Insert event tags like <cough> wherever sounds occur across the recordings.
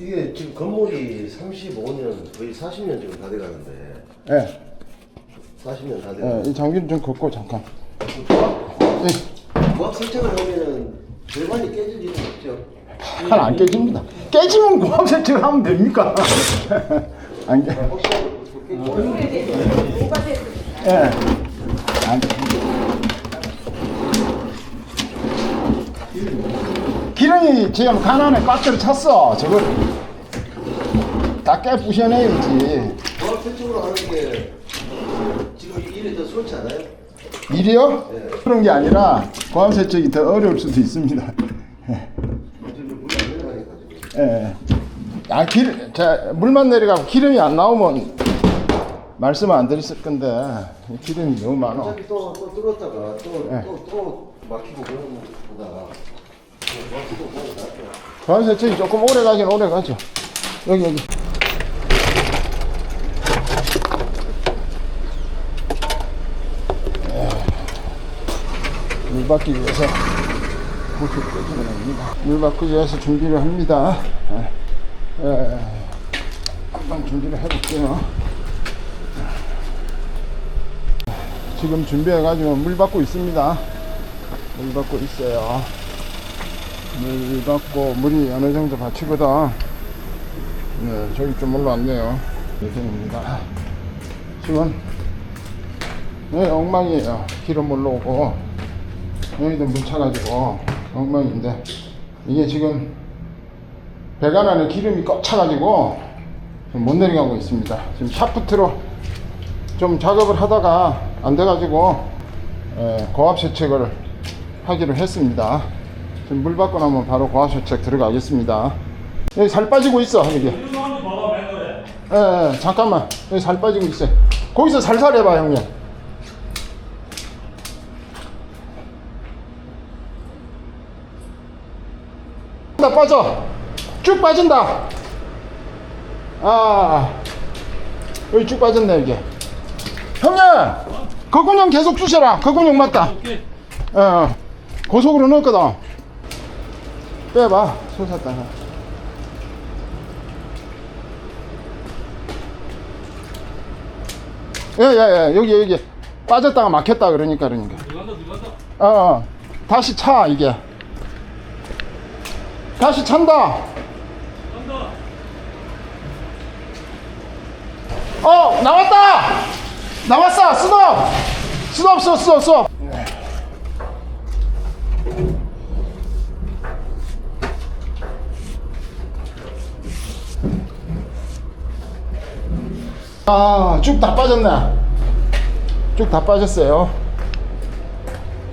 이게 지금 건물이 35년 거의 40년 지금 다 돼가는데 예, 40년 다 예, 돼가는데 이 장비를 좀 걷고 잠깐. 예, 부합 설정을 하면은 절반이 깨질 일은 없죠. 잘안 깨집니다. 깨지면 고압 세척을 하면 됩니까? <laughs> 안 깨. 예. 안 깨. 기름이 지금 간 안에 꽉 들어찼어. 저걸 다깨 부셔내야지. 부합 설정으로 하는 게 지금 일이 더 좋지 않아요? 일이요? 그런 게 아니라 고압 세척이 더 어려울 수도 있습니다. 예. 아, 길, 자, 물만 내려가고 기름이 안 나오면 말씀 안 드렸을 건데 기름이 너무 많아. 어차피 또, 또 뚫었다가 또, 네. 또, 또 막히고 그런 것보다 세척이 조금 오래 가긴 오래 가죠. 여기 여기. 예. 물 받기 위해서 물을 끓이는 겁니다. 물 받기 위해서 준비를 합니다. 예. 예. 한번 준비를 해볼게요. 지금 준비해가지고 물 받고 있습니다. 물 받고 있어요. 물 받고 물이 어느 정도 받치거든. 네, 저기 좀 올라왔네요. 예정입니다. 지금 네, 엉망이에요. 기름 올라오고 여기도 물 차가지고 엉망인데 이게 지금 배관 안에 기름이 꽉 차가지고 못 내려가고 있습니다. 지금 샤프트로 좀 작업을 하다가 안 돼가지고 예, 고압 세척을 하기로 했습니다. 지금 물 받고 나면 바로 세척 들어가겠습니다. 여기 살 빠지고 있어 여기. 예, 예, 잠깐만 여기 살 빠지고 있어. 거기서 살살 해봐 형님. 다 빠져. 쭉 빠진다. 아, 여기 쭉 빠졌네 이게. 형님, 그 근육 계속 주셔라. 그 근육 맞다. 어, 고속으로 넣었거든. 빼봐. 솟았다가. 예, 예, 예. 여기, 여기. 빠졌다가 막혔다 그러니까, 그러니까. 어, 어. 다시 차, 이게. 다시 찬다. 어, 나왔다! 나왔어! 스톱! 스톱, 스톱, 스톱, 스톱! 아, 쭉 다 빠졌네. 쭉다 빠졌어요.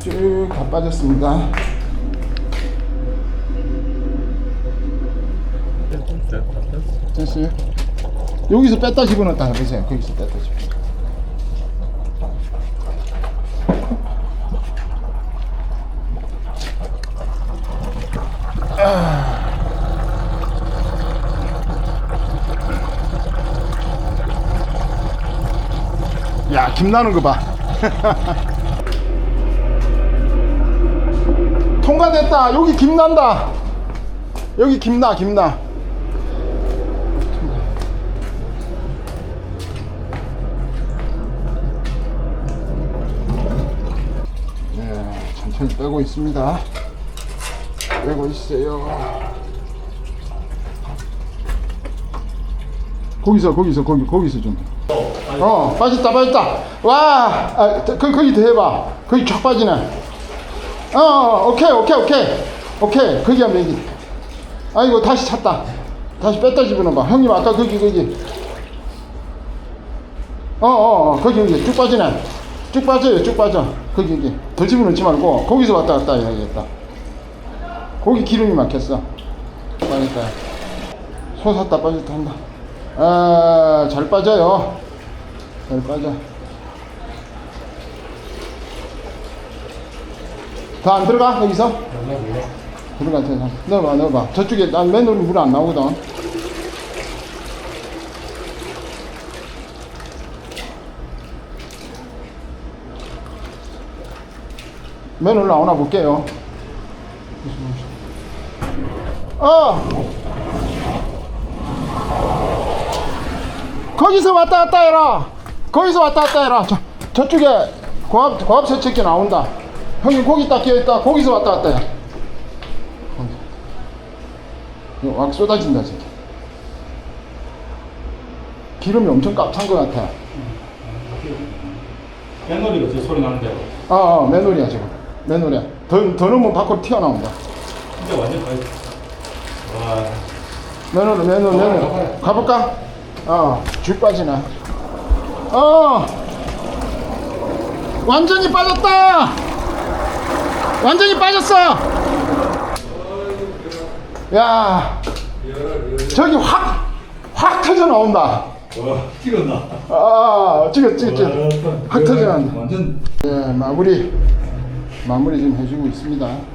쭉 다 빠졌습니다. 됐어요? 여기서 뺐다 집어넣었다 해보세요. 거기서 뺐다 집어. 야, 김 나는 거 봐. <laughs> 통과됐다. 여기 김 난다. 여기 김 나, 김 나. 네, 천천히 빼고 있습니다. 빼고 있어요. 거기서, 거기서, 거기, 거기서 좀. 어, 빠졌다, 빠졌다. 와, 아, 거, 거기 더 해봐. 거기 쫙 빠지네. 어, 어, 오케이, 오케이, 오케이. 오케이, 거기 하면 여기. 아이고, 다시 찼다. 다시 뺐다 집어넣어봐. 형님, 아까 거기, 거기. 어, 어, 어, 거기, 여기. 쭉 빠지네. 쭉 빠져요, 쭉 빠져. 거기, 여기. 더 집어넣지 말고, 거기서 왔다 갔다 해야겠다. 거기 기름이 막혔어. 빠졌다. 솟았다, 빠졌다 한다. 아, 잘 빠져요. 잘 빠져. 더안 들어가, 여기서? 들어가, 들어가. 넣어봐, 넣어봐. 저쪽에, 난 맨으로 물 안 나오거든. 맨으로 나오나 볼게요. 어! 거기서 왔다 갔다 해라. 거기서 왔다 갔다 해라. 저, 저쪽에 고압, 고압 세척기 나온다. 형님 거기 딱 끼어있다. 거기서 왔다 갔다 해. 막 쏟아진다, 저기. 기름이 엄청 깝찬 것 같아. 뱃놀이가 저 소리 나는데 아, 아 맨홀이야, 지금. 맨홀이야. 더, 더 넣으면 밖으로 튀어나온다. 진짜 완전 가요. 와 맨홀, 맨홀, 맨홀. 가볼까? 어, 쭉 빠지네. 어! 완전히 빠졌다! 완전히 빠졌어! 야, 저기 확, 확 터져 나온다. 와, 찍었나? 아, 찍어, 찍어, 찍어. 확 터져 나온다. 완전 예, 마무리, 마무리 좀 해주고 있습니다.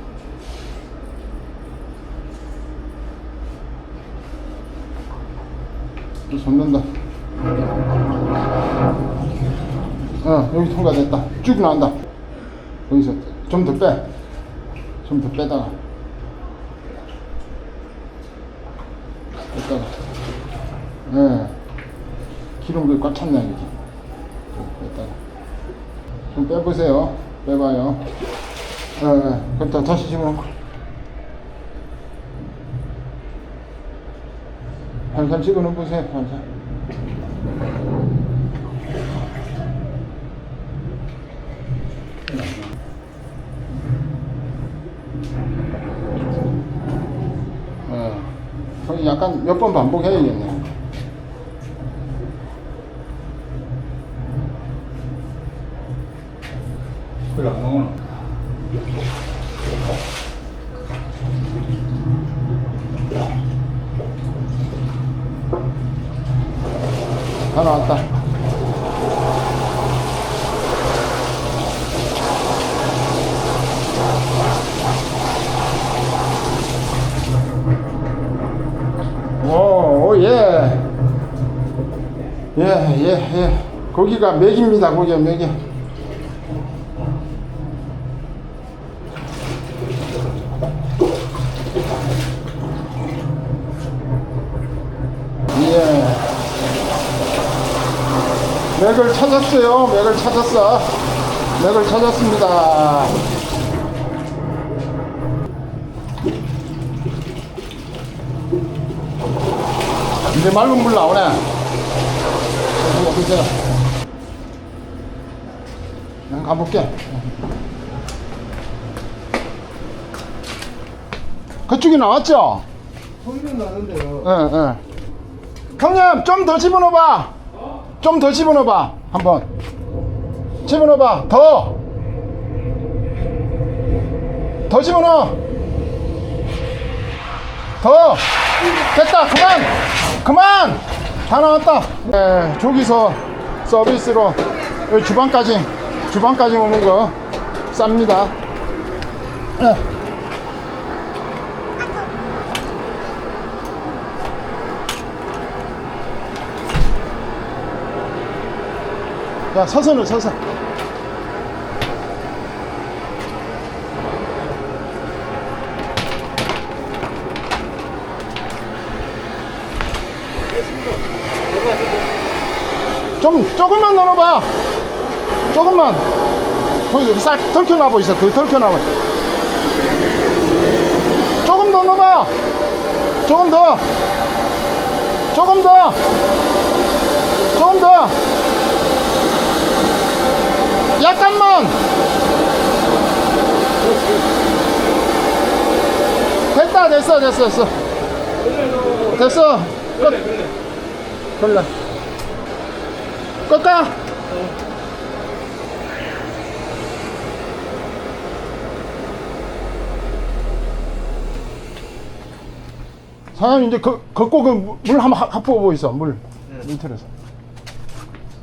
또 손댄다. 어, 여기 통과됐다. 쭉 나온다. 여기서 좀 더 빼. 좀 더 빼다가. 빼다가. 예. 기름도 꽉 찼네, 여기. 빼다가. 좀 빼보세요. 빼봐요. 예, 예. 그럼 다시 집어넣고. 살살 집어넣어보세요, 살살. 예. 그럼 약간 몇 번 반복해야겠네. 소리 안 나오나? 다 나왔다. 오, 오, 예. 예, 예, 예. 고기가 맥입니다, 고기가 맥이. 예. 맥을 찾았어요. 맥을 찾았어. 맥을 찾았습니다. 이제 맑은 물 나오네. 한번 보세요. 난 가볼게. 그쪽이 나왔죠? 소리는 나는데요. 예, 예. 형님, 좀 더 집어넣어봐. 좀 더 집어넣어봐. 한번. 집어넣어봐. 더. 더 집어넣어. 더. 됐다. 그만. 그만. 다 나왔다. 예, 저기서 서비스로 주방까지, 주방까지 오는 거 쌉니다. 예. 야, 서서는 서서. 좀 조금만 넣어봐. 조금만. 거기 싹 털켜나고 있어. 그 털켜나고. 조금 더 넣어봐. 조금 더. 조금 더. 조금 더. 약간만. 됐다 됐어 됐어 됐어. 됐어. 끝. 걸려 끌까? 사장님 이제 그 걷고 그 물 한번 합보고 있어 물 인터넷에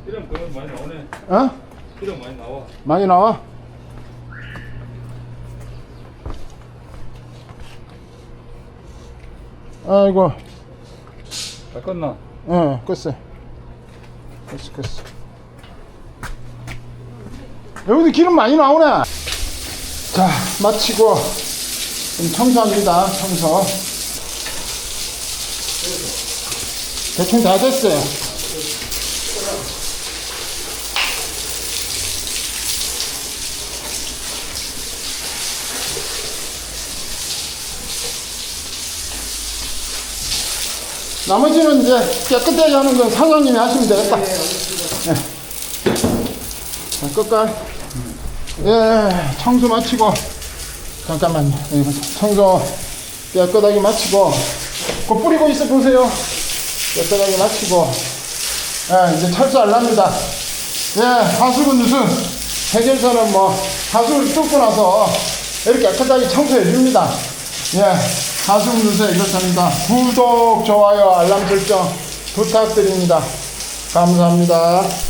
이름 그거 많이 나오네. 어 이름 많이 나와. 많이 나와 아이고 다 끝나. 예, 껐어요. 껐어, 껐어. 여기도 기름 많이 나오네. 자, 마치고, 좀 청소합니다, 청소. 대충 다 됐어요. 나머지는 이제 깨끗하게 하는 건 사장님이 하시면 되겠다. 예. 자, 끝까지. 예, 청소 마치고. 잠깐만요. 예, 청소 깨끗하게 마치고. 그 뿌리고 있어 보세요. 깨끗하게 마치고. 예, 이제 철수하랍니다. 예, 하수구 누수. 해결사는 뭐, 하수구를 뚫고 나서 이렇게 깨끗하게 청소해 줍니다. 예, 하수구 누수 해결사입니다. 구독, 좋아요, 알람 설정 부탁드립니다. 감사합니다.